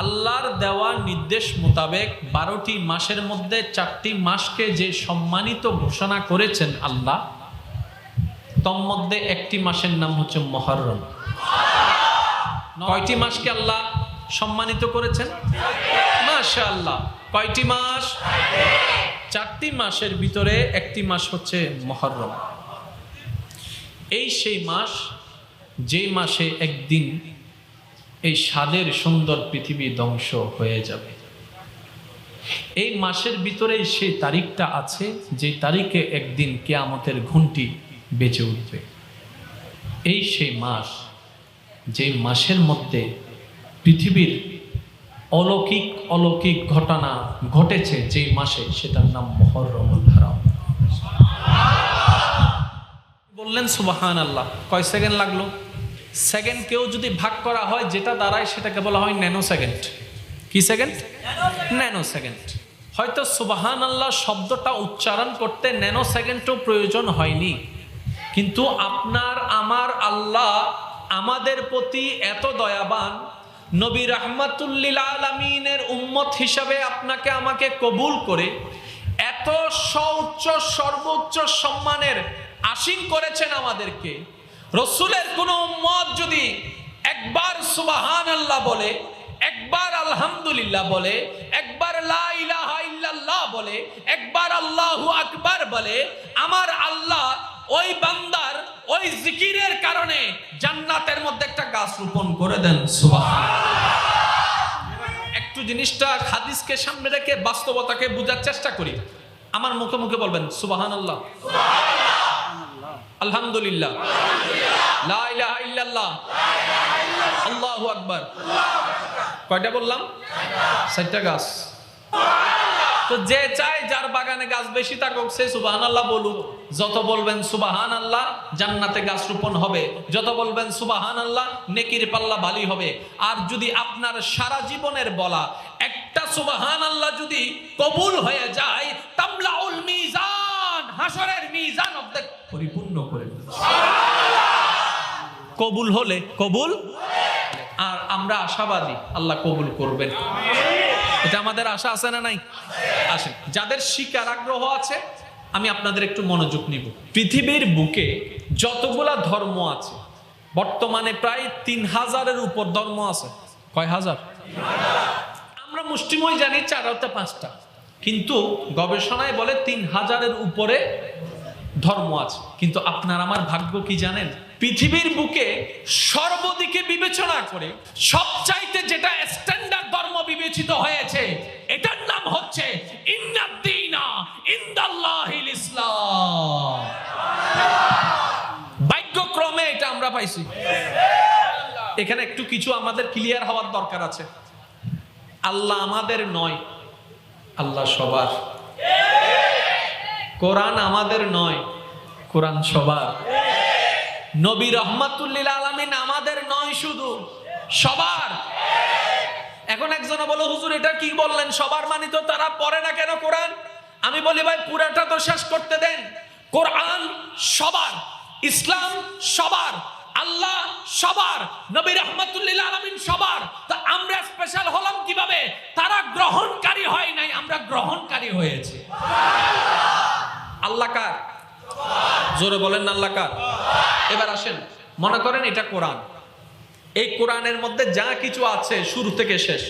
আল্লাহর দেওয়া নির্দেশ মোতাবেক বারোটি মাসের মধ্যে চারটি মাসকে যে সম্মানিত ঘোষণা করেছেন আল্লাহ তন্মধ্যে একটি মাসের নাম হচ্ছে মহরম। কয়টি মাসকে আল্লাহ সম্মানিত করেছেন? মাশা আল্লাহ কয়টি মাস? চারটি মাসের ভিতরে একটি মাস হচ্ছে মহরম। এই সেই মাস যে মাসে একদিন এই স্বাদের সুন্দর পৃথিবী ধ্বংস হয়ে যাবে। এই মাসের ভিতরে সেই তারিখটা আছে, যে তারিখে একদিন কেয়ামতের ঘুমটি বেঁচে উঠবে। এই সেই মাস, যে মাসের মধ্যে পৃথিবীর অলৌকিক অলৌকিক ঘটনা ঘটেছে, যেই মাসে সেটার নাম মহরমুল হারাম। বললেন সুবাহান আল্লাহ কয় সেকেন্ড লাগল? সেকেন্ড কেউ যদি ভাগ করা হয় যেটা দাঁড়ায় সেটাকে বলা হয় ন্যানো সেকেন্ড। কি সেকেন্ড? Nano second. হয়তো সুবাহান আল্লাহ শব্দটা উচ্চারণ করতে ন্যানো সেকেন্ডও প্রয়োজন হয়নি। কিন্তু আপনার আমার আল্লাহ আমাদের প্রতি এত দয়াবান নবী রাহমাতুল্লিল আলমিনের উম্মত হিসাবে আপনাকে আমাকে কবুল করে এত সউচ্চ সর্বোচ্চ সম্মানের আসীন করেছেন আমাদেরকে। রসুলের কোন উম্মত যদি একবার সুবাহান আল্লাহ বলে, একবার আলহামদুলিল্লাহ বলে, একবার ইল্লাল্লাহ বলে, একবার আল্লাহু আকবার বলে, আমার আল্লাহ ওই বান্দার ওই জিকিরের কারণে জান্নাতের মধ্যে একটা গাছ রোপণ করে দেন একটু জিনিসটা হাদিসকে সামনে রেখে বাস্তবতাকে বোঝার চেষ্টা করি। আমার মুখে মুখে বলবেন সুবাহান আল্লাহ আলহামদুলিল্লাহ। কয়টা বললাম? গাছ। তো যে চায় যার বাগানে গাছ বেশি থাকুক, সে সুবাহান আল্লাহ বলুক। যত বলবেন সুবাহান আল্লাহ জান্নাতে গাছ রোপণ হবে। যত বলবেন সুবাহান আল্লাহ নেকির পাল্লা ভালি হবে। আর যদি আপনার সারা জীবনের বলা, একটা সুবাহান আল্লাহ যদি কবুল হয়ে যায়, তামলাউল মিজান হাসরের মিজান অর্ধেক পরিপূর্ণ করে কবুল হলে কবুল আর আমরা আশাবাদী আল্লাহ কবুল করবেন। এটা আমাদের আশা আছে না নাই? আসেন। যাদের শিকার আগ্রহ আছে আমি আপনাদের একটু মনোযোগ নিব। পৃথিবীর বুকে যতগুলা ধর্ম আছে বর্তমানে প্রায় তিন হাজারের উপর ধর্ম আছে। কয় হাজার? আমরা মুষ্টিময় জানি চার পাঁচটা। কিন্তু গবেষণায় বলে তিন হাজারের উপরে ধর্ম আছে। কিন্তু আপনার আমার ভাগ্য কি জানেন? পৃথিবীর বুকে সর্বদিকে বিবেচনা করে সবচাইতে যেটা স্ট্যান্ডার্ড ধর্ম বিবেচিত হয়েছে, এটার নাম হচ্ছে ইসলাম। ভাগ্যক্রমে এটা আমরা পাইছি। এখানে একটু কিছু আমাদের ক্লিয়ার হওয়ার দরকার আছে। আল্লাহ আমাদের নয় আল্লাহ সবার। কোরআন আমাদের নয়, কোরআন সবার। নবী রহমাতুল্লিল আলমিন আমাদের নয় শুধু, সবার। এখন একজনে বলো, হুজুর, এটা কি বললেন? সবার মানি তো তারা পড়ে না কেন কোরআন? আমি বলি, ভাই, পুরাটা তো শেষ করতে দেন। কোরআন সবার, ইসলাম সবার, আল্লাহ সবার, নবী রহমাতুল্লিল আলমিন সবার। তা আমরা স্পেশাল হলাম কীভাবে? তারা আমরা গ্রহণকারী হয়েছে। আল্লাহ কার? জোরে বলেন আল্লাহ কার? এবার আসেন, মনে করেন এটা কোরআন। এই কোরআনের মধ্যে যা কিছু আছে শুরু থেকে শেষ,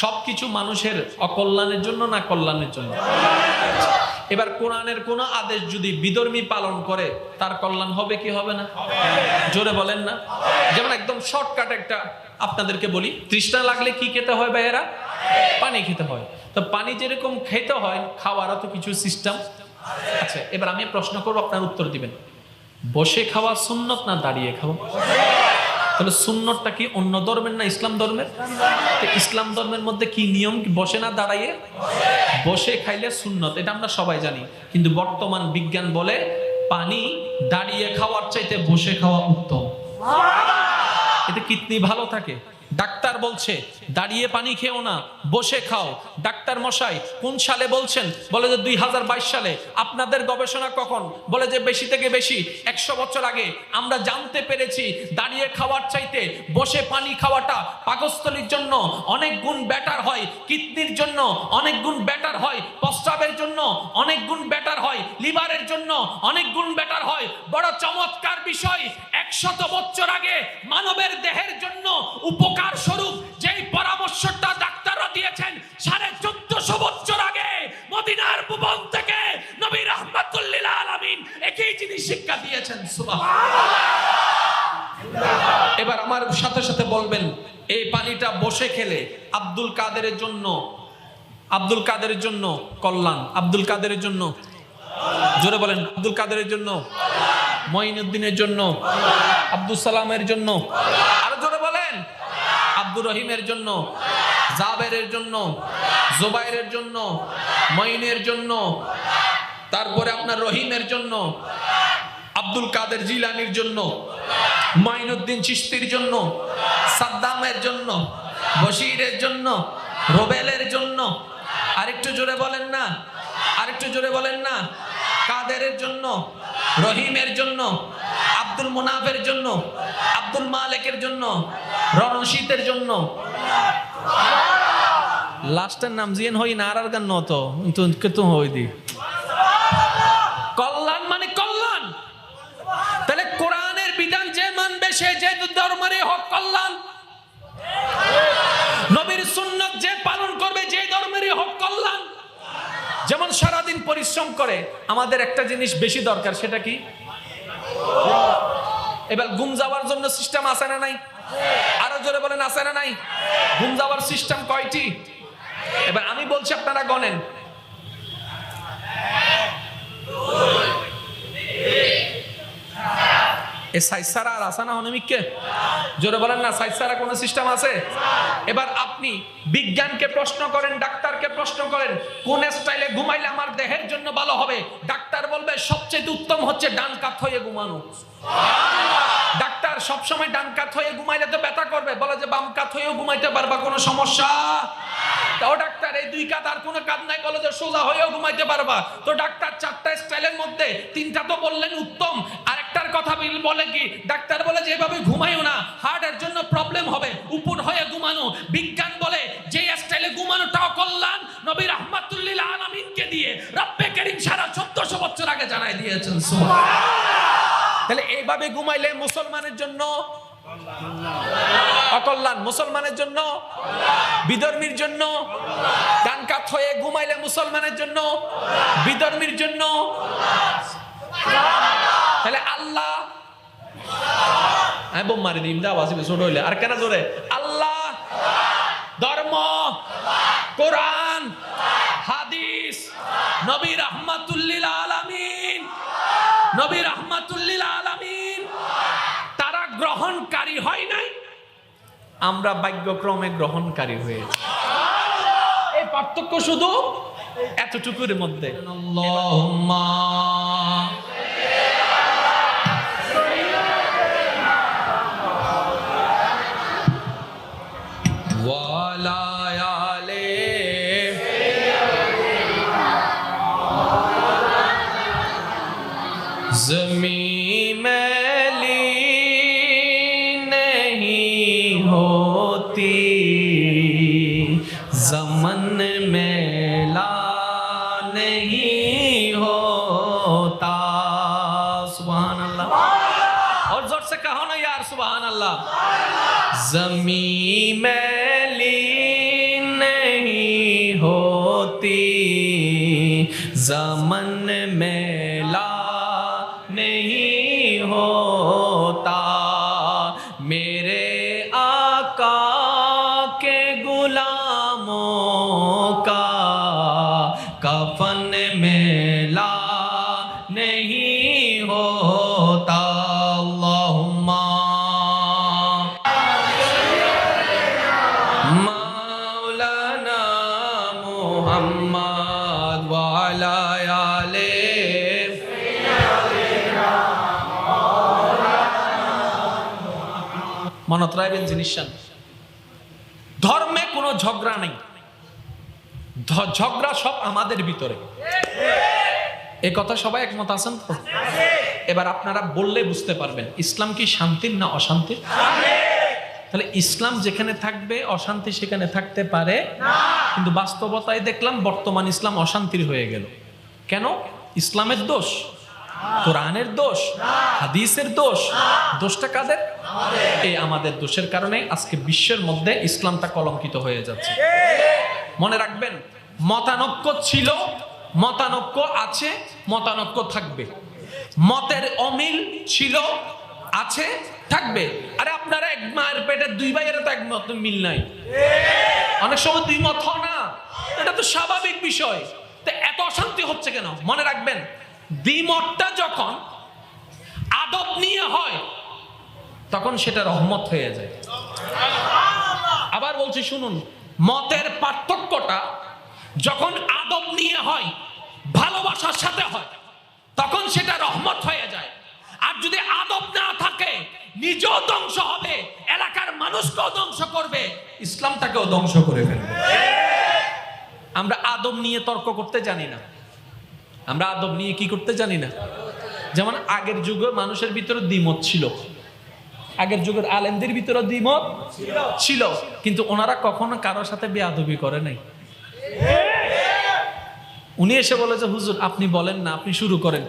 সব কিছু মানুষের অকল্যাণের জন্য না কল্যাণের জন্য? এবার কোরআনের কোন আদেশ যদি বিধর্মী পালন করে, তার কল্যাণ হবে কি হবে না? জোরে বলেন না। যেমন একদম শর্টকাট একটা, আপনাদেরকে বলি, তৃষ্ণা লাগলে কি খেতে হয় ভাইয়েরা? পানি খেতে হয়। তো পানি যেরকম খেতে হয়, খাওয়ারও তো কিছু সিস্টেম আচ্ছা এবার আমি প্রশ্ন করব, আপনার উত্তর দিবেন। বসে খাওয়া সুন্নত না দাঁড়িয়ে খাওয়া? তাহলে সুন্নতটা কি অন্য ধর্মের না ইসলাম ধর্মের? ইসলাম ধর্মের মধ্যে কি নিয়ম বসে না দাঁড়াইয়ে? বসে খাইলে সুন্নত, এটা আমরা সবাই জানি। কিন্তু বর্তমান বিজ্ঞান বলে পানি দাঁড়িয়ে খাওয়ার চাইতে বসে খাওয়া উত্তম। এতে কিডনি ভালো থাকে? ডাক্তার বলছে, দাঁড়িয়ে পানি খেও না, বসে খাও। ডাক্তার মশাই, কোন সালে বলছেন? বলে যে, দুই হাজার বাইশ সালে। আপনাদের গবেষণা কখন? বলে যে, বেশি থেকে বেশি, একশো বছর আগে। আমরা জানতে পেরেছি, দাঁড়িয়ে খাওয়ার চাইতে বসে পানি খাওয়াটা পাকস্থলীর জন্য অনেক গুণ ব্যাটার হয়, কিডনির জন্য অনেক গুণ ব্যাটার হয়, প্রস্রাবের জন্য অনেক গুণ ব্যাটার হয়, লিভারের জন্য অনেক গুণ ব্যাটার হয়। বড় চমৎকার বিষয়, একশত বছর আগে মানবের দেহের জন্য উপকার স্বরূপ যেই পরামর্শটা ডাক্তাররা দিয়েছেন, সাড়ে চোদ্দশো বছর আগে মদিনার ভুবন থেকে নবী রহমাতুল্লিল আলামিন একই জিনিস শিক্ষা দিয়েছেন এবার আমার সাথে সাথে বলবেন, এই পানিটা বসে খেলে আব্দুল কাদেরের জন্য, আব্দুল কাদেরের জন্য কল্যাণ, আব্দুল কাদেরের জন্য, জোরে বলেন, আব্দুল কাদেরের জন্য, মঈনুদ্দিনের জন্য আব্দুল সালামের জন্য আরও আব্দুর রহিমের জন্য, জাবেরের জন্য, জোবাইরের জন্য, মঈনের জন্য, তারপরে আপনার রহিমের জন্য, আব্দুল কাদের জিলানির জন্য, মাইনুদ্দিন চিস্তির জন্য, সাদ্দামের জন্য, বশিরের জন্য, রোবেলের জন্য, আরেকটু জোরে বলেন না, আরেকটু জোরে বলেন না, কাদেরের জন্য, রহিমের জন্য আব্দুল মুনাফের জন্য, আব্দুল মালেকের জন্য, রণশীতের জন্য। লাস্টের নাম জিয়েন হই না, আর গান নত। কিন্তু হই দি। কল্যাণ মানে কল্যাণ। তাহলে কোরআনের বিধান যে মানবে, সে যে ধর্মের হক কল্যাণ। নবীর সুন্নত যে পালন করবে, যে ধর্মেরই হক কল্যাণ। যেমন সারাদিন পরিশ্রম করে, আমাদের একটা জিনিস বেশি দরকার, সেটা কি? এবার ঘুম যাওয়ার জন্য সিস্টেম আছে না নাই? আরও জোরে বলেন, আছে না নাই? ঘুম যাওয়ার সিস্টেম কয়টি? এবার আমি বলছি আপনারা গনেন এ সাইসারা আর আসা না অনিমিককে জোরে বলেন না, সাইসারা সিস্টেম আছে? এবার আপনি বিজ্ঞানকে প্রশ্ন করেন, ডাক্তারকে প্রশ্ন করেন, কোন স্টাইলে ঘুমাইলে আমার দেহের জন্য ভালো হবে? ডাক্তার বলবে সবচেয়ে উত্তম হচ্ছে ডান কাত হয়ে ঘুমানো। ডাক্তার সবসময় ডান কাত হয়ে ঘুমাইলে তো ব্যথা করবে। বলে যে বাম কাত হয়েও ঘুমাইতে পারবা, কোনো সমস্যা? তাও ডাক্তার, এই দুই কাত আর কোনো কাজ নাই, বলে যে সোজা হয়েও ঘুমাইতে পারবা। তো ডাক্তার চারটা স্টাইলের মধ্যে, তিনটা তো বললেন উত্তম আরেকটার কথা বলে কি? ডাক্তার বলে যে এভাবে ঘুমাইও না হার্টের জন্য প্রবলেম হবে। উপর হয়ে ঘুমানো। বিজ্ঞান বলে যে স্টাইলে ঘুমানোটাও কল্যাণ। নবী রহমাতুল্লিল আলামিনকে দিয়ে রব্বে করিম সারা চোদ্দশো বছর আগে জানাই দিয়েছেন। তাহলে এইভাবে ঘুমাইলে মুসলমানের জন্য? অকল্যাণ। মুসলমানের জন্য? বিধর্মীর জন্য? ডান কাত হয়ে ঘুমাইলে মুসলমানের জন্য? বিধর্মীর জন্য? তাহলে আল্লাহ আমি বোম মারি যা বাসিবে ছোট হইলে। আর কেন জোরে? আল্লাহ ধর্ম কোরআন হাদিস নবী রহমাতুল্লিল আলামিন। নবী রহমাতুল্লিল আলামিন। তারা গ্রহণকারী হয় নাই। আমরা ভাগ্যক্রমে গ্রহণকারী হয়েছি। এই পার্থক্য শুধু এতটুকুর মধ্যে। আল্লাহুম্মা ہوتی۔ زمن میلا نہیں ہوتا۔ سبحان اللہ۔ اور زور سے کہو نا یار، سبحان اللہ۔ زمین میلی نہیں ہوتی۔ زمن میلا نہیں ہوتا۔ میرے মনত রাখবেন জিনিস কোনো ঝগড়া নেই। ঝগড়া সব আমাদের ভিতরে। এ কথা সবাই একমত আছেন? তো এবার আপনারা বললে বুঝতে পারবেন, ইসলাম কি শান্তির না অশান্তির? তাহলে ইসলাম যেখানে থাকবে, অশান্তি সেখানে থাকতে পারে। কিন্তু বাস্তবতায় দেখলাম, বর্তমান ইসলাম অশান্তির হয়ে গেল। কেন? ইসলামের দোষ। কোরআনের দোষ হাদিসের দোষ দোষটা কাদের? এই আমাদের দোষের কারণে আজকে বিশ্বের মধ্যে ইসলামটা কলঙ্কিত হয়ে যাচ্ছে। মনে রাখবেন মতানক্য ছিল মতানক্য আছে মতানক্য থাকবে। মতের অমিল ছিল আছে থাকবে। আরে আপনারা এক মায়ের পেটের দুই ভাইয়ের তো একমত মিল নাই। অনেক সময় দুই মত হয় না। এটা তো স্বাভাবিক বিষয়। তো এত অশান্তি হচ্ছে কেন? মনে রাখবেন দ্বিমতটা যখন আদব নিয়ে হয়, তখন সেটা রহমত হয়ে যায়। আবার বলছি, শুনুন, মতের পার্থক্যটা যখন আদব নিয়ে হয়, ভালোবাসার সাথে হয়, তখন সেটা রহমত হয়ে যায়। আর যদি আদব না থাকে, নিজেও ধ্বংস হবে, এলাকার মানুষকেও ধ্বংস করবে, ইসলামটাকেও ধ্বংস করে ফেলবে। আমরা আদব নিয়ে তর্ক করতে জানি না। আমরা আদব নিয়ে কি করতে জানি না। যেমন আগের যুগে মানুষের ভিতরে দ্বিমত ছিল। আগের যুগের আলেমদের ভিতরে দ্বিমত ছিল। কিন্তু ওনারা কখনো কারোর সাথে বেয়াদবি করে নাই। উনি এসে বলে যে, হুজুর, আপনি বলেন না, আপনি শুরু করেন।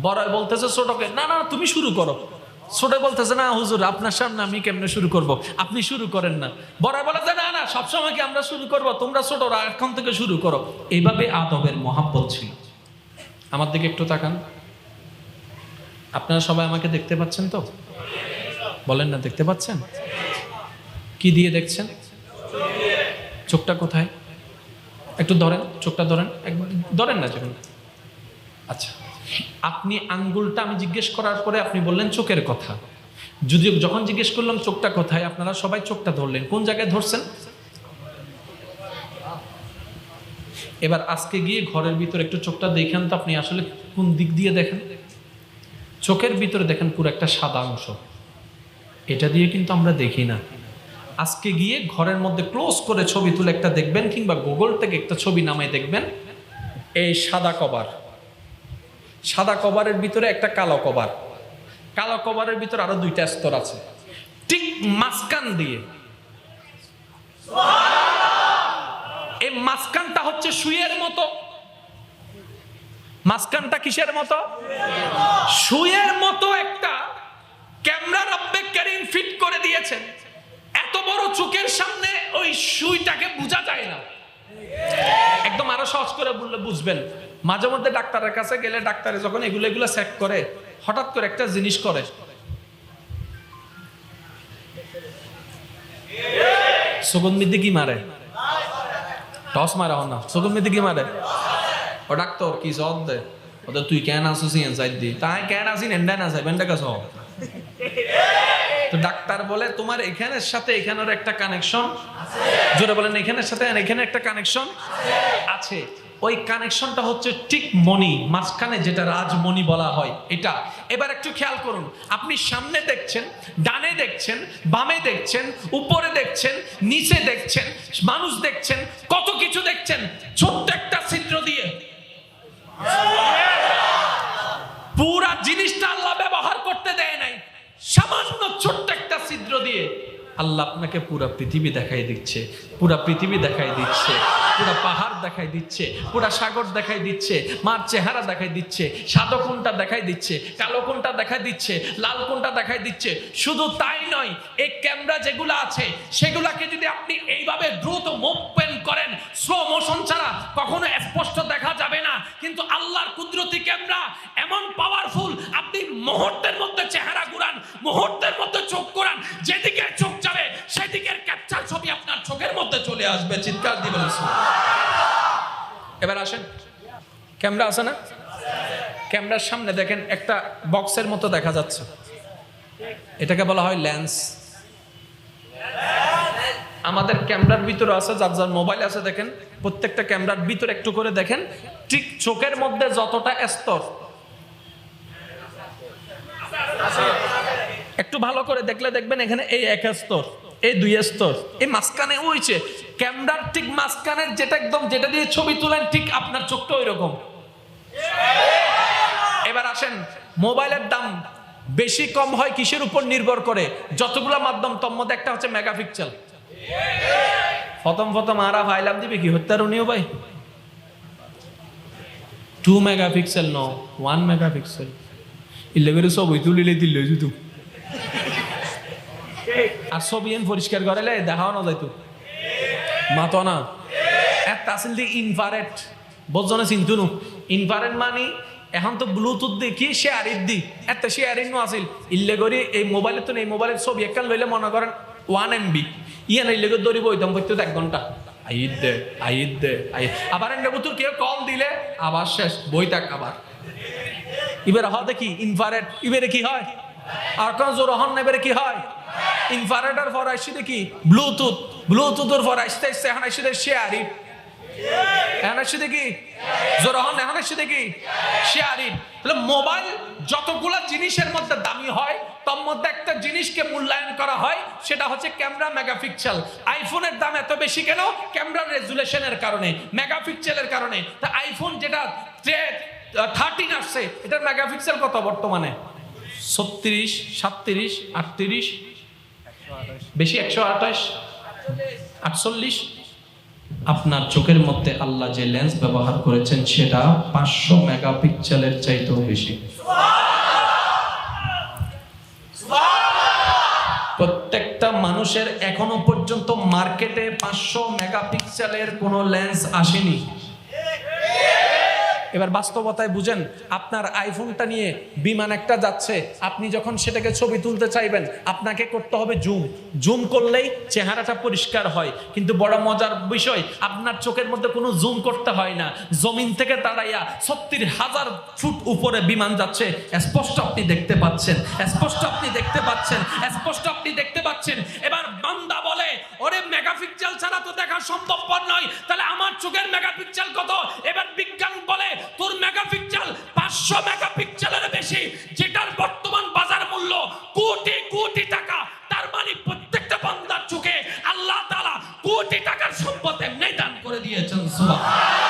বড় বলতেছে ছোটকে, না না, তুমি শুরু করো। ছোট বলতেছে, না, হুজুর, আপনার সামনে আমি কেমনে শুরু করব? আপনি শুরু করেন না। বড় বলে যে, না না, সবসময় কি আমরা শুরু করব? তোমরা ছোটরা এখন থেকে শুরু করো। এইভাবে আদবের মহাব্বত ছিল। আমার দিকে একটু তাকান। আপনারা সবাই আমাকে দেখতে পাচ্ছেন তো? বলেন না, দেখতে পাচ্ছেন? কি দিয়ে দেখছেন? চোখটা কোথায়? একটু ধরেন, চোখটা ধরেন। ধরেন না যখন আচ্ছা আপনি আঙ্গুলটা আমি জিজ্ঞেস করার পরে আপনি বললেন চোখের কথা। যদি যখন জিজ্ঞেস করলাম চোখটা কোথায়, আপনারা সবাই চোখটা ধরলেন। কোন জায়গায় ধরছেন? এবার আজকে গিয়ে ঘরের ভিতরে একটু চোখটা দেখেন তো আপনি আসলে কোন দিক দিয়ে দেখেন? চোখের ভিতরে দেখেন পুরো একটা সাদা অংশ। এটা দিয়ে কিন্তু আমরা দেখি না। আজকে গিয়ে ঘরের মধ্যে ক্লোজ করে ছবি তুলে একটা দেখবেন কিংবা গুগল থেকে একটা ছবি নামায় দেখবেন, এই সাদা কভার। সাদা কভারের ভিতরে একটা কালো কভার। কালো কভারের ভিতরে আরও দুইটা স্তর আছে। ঠিক মাঝখান দিয়ে। হচ্ছে সুইয়ের মতো? মাঝখানটা কিসের মতো? সুইয়ের মতো একটা ক্যামেরা রব্বে ফিট করে দিয়েছেন। এত বড় চোখের সামনে ওই সুইটাকে বোঝা যায় না। একদম আরও সহজ করে বললে বুঝবেন। মাঝে মধ্যে ডাক্তারের কাছে গেলে ডাক্তারে যখন এগুলো এগুলো চেক করে, হঠাৎ করে একটা জিনিস করে। সুগন্ধিতে কি মারে? টস মারা হন না সুগন্ধিতে কি মারে ও ডাক্তার কি সব দে ওদের তুই কেন আসিস এনসাইড সাইড দি তাই কেন আসিন এন্ডা না সাইবেন এন্ডা সব তো ডাক্তার বলে তোমার এখানের সাথে এখানের একটা কানেকশন জোরে বলেন এখানের সাথে এখানে একটা কানেকশন আছে ওই কানেকশনটা হচ্ছে ঠিক মনি মাঝখানে যেটা রাজমণি বলা হয়, এটা। এবার একটু খেয়াল করুন, আপনি সামনে দেখছেন, ডানে দেখছেন, বামে দেখছেন, উপরে দেখছেন, নিচে দেখছেন, মানুষ দেখছেন, কত কিছু দেখছেন ছোট্ট একটা ছিদ্র দিয়ে পুরা জিনিসটা আল্লাহ ব্যবহার করতে দেয় নাই সামান্য ছোট্ট একটা ছিদ্র দিয়ে আল্লাহ আপনাকে পুরা পৃথিবী দেখাই দিচ্ছে, পুরা পৃথিবী দেখাই দিচ্ছে, পুরা পাহাড় দেখাই দিচ্ছে, পুরা সাগর দেখাই দিচ্ছে, মার চেহারা দেখাই দিচ্ছে, সাদো কোনটা দেখাই দিচ্ছে, কালো কোনটা দেখাই দিচ্ছে, লাল কোনটা দেখাই দিচ্ছে, শুধু তাই নয়, এই ক্যামেরা যেগুলো আছে, সেগুলাকে যদি আপনি এইভাবে দ্রুত মুভমেন্ট করেন স্লো মোশন ছাড়া কখনো স্পষ্ট দেখা যাবে না, কিন্তু আল্লাহর কুদরতি ক্যামেরা এমন পাওয়ারফুল আপনি মুহূর্তের চলে আসবে, চিৎকার দিবেন এবার আসেন। ক্যামেরা আছে না? ক্যামেরার সামনে দেখেন, একটা বক্সের মতো দেখা যাচ্ছে। এটাকে বলা হয় লেন্স। আমাদের ক্যামেরার ভিতরে আছে, যার যার মোবাইল আছে, দেখেন। প্রত্যেকটা ক্যামেরার ভিতরে একটু করে দেখেন, ঠিক চোখের মধ্যে যতটা স্তর। একটু ভালো করে দেখলে দেখবেন এখানে এই এক স্তর। এই দুই স্তর, এই মাঝখানে ওইছে ক্যামেরার ঠিক মাঝখানের যেটা একদম যেটা দিয়ে ছবি তুলেন, ঠিক আপনার চোখটা ওই রকম এবার আসেন, মোবাইলের দাম বেশি কম হয় কিসের উপর নির্ভর করে? যতগুলো মাধ্যম, তোর মধ্যে একটা হচ্ছে মেগাপিক্সেল। প্রথম প্রথম আরা ভাইলাম দিবে কি, হত্যার উনিও ভাই? টু মেগাপিক্সেল ন ওয়ান মেগাপিক্সেল ইলে করে ছবি তুলিলে দিল শুধু আর ছবি এন পরিষ্কার করালে দেখাও না যাইতো। মাতো না। একটা আসল দি ইনফারেট বোঝনে চিন্তু নু। ইনফারেট মানে এখন তো ব্লুটুথ কি শেয়ারির দি? একটা শেয়ারিং আসিল ইল্লে করি এই মোবাইলে তো এই মোবাইলের ছবি একটা লইলে মনে করেন ওয়ান এমবি ইয়ে না, ইল্লে করে দৌড়ি বইতাম বইতে এক ঘণ্টা। আইদ দে আইদ দে আই আবার এনে বুতুর কেউ কল দিলে, আবার শেষ, বই থাক আবার। এবারে হয় দেখি ইনফারেট এবারে কি হয়? আর কোন জোর হন না কি ইনফারেটার পর আসছি দেখি ব্লুটুথ ব্লুটুথের মোবাইল যতগুলা জিনিসের মধ্যে দামি হয়, তার মধ্যে একটা জিনিসকে মূল্যায়ন করা হয়, সেটা হচ্ছে ক্যামেরা মেগাপিক্সেল আইফোনের দাম এত বেশি কেন? ক্যামেরার রেজুলেশনের কারণে মেগাপিক্সেলের কারণে। তা আইফোন যেটা থার্টিন আসছে, এটার মেগাপিক্সেল কত বর্তমানে? ছত্রিশ সাতত্রিশ আটত্রিশ বেশি একশো আঠাশ আটচল্লিশ। আপনার চোখের মধ্যে আল্লাহ যে লেন্স ব্যবহার করেছেন সেটা পাঁচশো মেগাপিক্সেলের চাইতেও বেশি। প্রত্যেকটা মানুষের এখনও পর্যন্ত মার্কেটে পাঁচশো মেগাপিক্সেলের কোনো লেন্স আসেনি। এবার বাস্তবতায় বুঝেন, আপনার আইফোনটা নিয়ে বিমান একটা যাচ্ছে, আপনি যখন সেটাকে ছবি তুলতে চাইবেন, আপনাকে করতে হবে জুম। জুম করলেই চেহারাটা পরিষ্কার হয়। কিন্তু বড় মজার বিষয়, আপনার চোখের মধ্যে কোনো জুম করতে হয় না। জমিন থেকে দাঁড়াইয়া সত্তর হাজার ফুট উপরে বিমান যাচ্ছে, স্পষ্ট আপনি দেখতে পাচ্ছেন, স্পষ্ট আপনি দেখতে পাচ্ছেন, স্পষ্ট আপনি দেখতে পাচ্ছেন। এবার বান্দা বলে, ওরে মেগাপিক্সেল ছাড়া তো দেখা সম্ভবপর নয়। তাহলে আমার চোখের মেগাপিক্সেল কত? এবার বিজ্ঞান বলে তোর মেগাপিক্সেল পাঁচশো মেগাপিক্সেলের বেশি, যেটার বর্তমান বাজার মূল্য কোটি কোটি টাকা। তার মানে প্রত্যেকটা বান্দার চোখে আল্লাহ তালা কোটি টাকার সম্পদ এমনি দান করে দিয়েছেন সুবহান